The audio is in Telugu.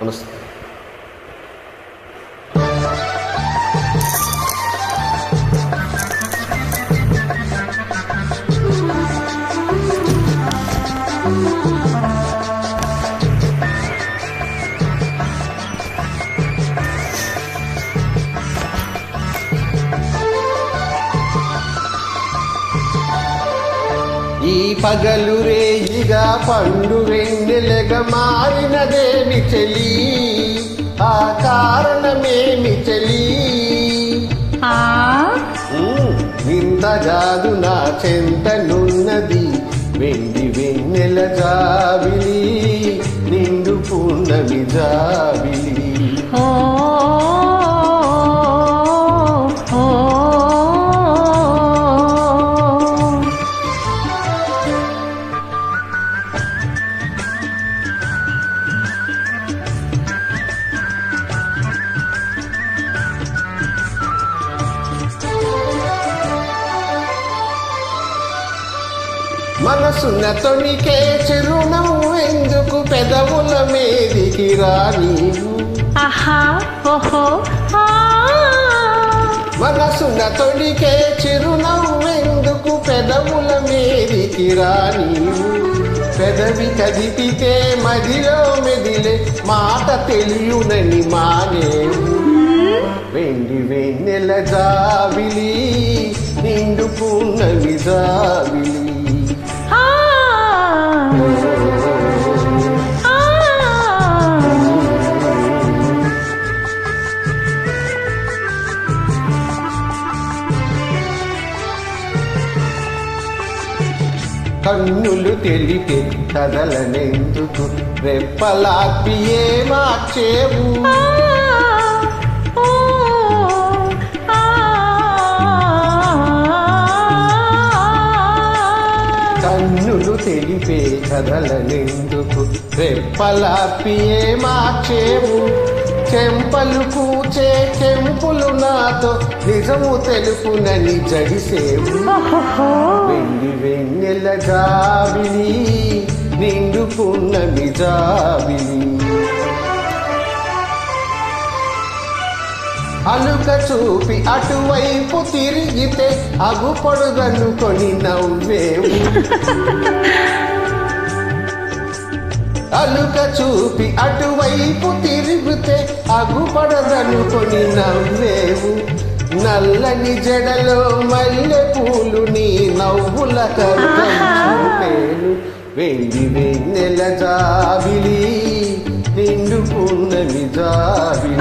നമസ്കാരം Thank you. ఈ పగలు రేయిగా పండు వెన్నెలగా మారినదేమి చెలి? ఆ కారణమేమి చెలి? వింతగాదు నా చెంతనున్నది వెండి వెన్నెల జాబిలి నిండు పూర్ణమి జాబిలి. మనసున్న తొణికే చిరునవ్వు ఎందుకు పెదవుల మీదికి రా నీవు ఆహా ఓహో ఆ. మనసున్న తొడికే చిరునవ్వెందుకు పెదవుల మీదికి రానీవు పెదవి కదిపితే మదిలో మెదిలే మాట తెలియునని మానేవు వెండి వెన్నెల జాబిలి నిండు పూర్ణమి జాబిలి కన్నులు తెలిపే కదలనెందుకు రెప్పలాపి ఏ మార్చేవు కన్నులు తెలిపే కదలనెందుకు రెప్పలాపియే మార్చేవు చెంపలు కూచే చెంపులు నాతో నిజము తెలుపునని జడిసేవు వెండి వెన్నెల జాబిలి నిండుకున్నమి జాబిలి అలుక చూపి అటువైపు తిరిగితే అగుపడుదనుకొని నవ్వేవు అలుక చూపి అటువైపు తిరిగితే అగుపడదనుకొని నవ్వేవు. నల్లని జడలో మల్లె పూలు నీ నవ్వుల కరుణేను వెండి వెన్నెల జాబిలి నిండుకున్నవి జాబిలి.